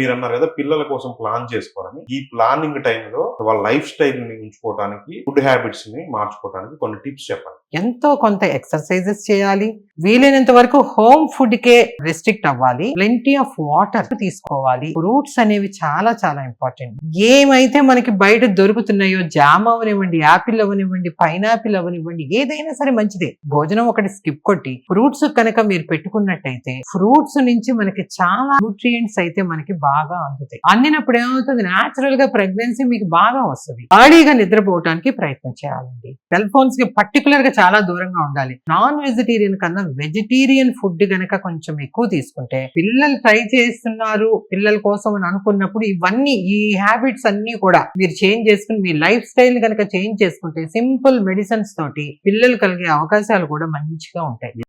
మీరు అన్నారు కదా పిల్లల కోసం ప్లాన్ చేసుకోవాలని ఈ ప్లానింగ్ టైంలో వాళ్ళ లైఫ్ స్టైల్ని ఉంచుకోవడానికి ఫుడ్ హ్యాబిట్స్ని మార్చుకోవడానికి కొన్ని టిప్స్ చెప్పండి. ఎంతో కొంత ఎక్సర్సైజెస్ చేయాలి. వీలైనంత వరకు హోమ్ ఫుడ్ కే రెస్ట్రిక్ట్ అవ్వాలి. ప్లెంటీ ఆఫ్ వాటర్ తీసుకోవాలి. ఫ్రూట్స్ అనేవి చాలా చాలా ఇంపార్టెంట్ ఏమైతే మనకి బయట దొరుకుతున్నాయో జామ్ అవనివ్వండి యాపిల్ అవనివ్వండి పైనాపిల్ అవనివ్వండి ఏదైనా సరే మంచిదే. భోజనం ఒకటి స్కిప్ కొట్టి ఫ్రూట్స్ కనుక మీరు పెట్టుకున్నట్టయితే ఫ్రూట్స్ నుంచి మనకి చాలా న్యూట్రియంట్స్ అయితే మనకి బాగా అందుతాయి. అందినప్పుడు ఏమవుతుంది? న్యాచురల్గా ప్రెగ్నెన్సీ మీకు బాగా వస్తుంది. ఆడీగా నిద్రపోవడానికి ప్రయత్నం చేయాలండి. సెల్ ఫోన్స్కి పర్టికులర్గా చాలా దూరంగా ఉండాలి. నాన్ వెజిటేరియన్ కన్నా వెజిటేరియన్ ఫుడ్ గనక కొంచెం ఎక్కువ తీసుకుంటే పిల్లలు ట్రై చేస్తున్నారు పిల్లల కోసం అని అనుకున్నప్పుడు ఇవన్నీ ఈ హ్యాబిట్స్ అన్ని కూడా మీరు చేంజ్ చేసుకుని మీ లైఫ్ స్టైల్ కనుక చేంజ్ చేసుకుంటే సింపుల్ మెడిసిన్స్ తోటి పిల్లలు కలిగే అవకాశాలు కూడా మంచిగా ఉంటాయి.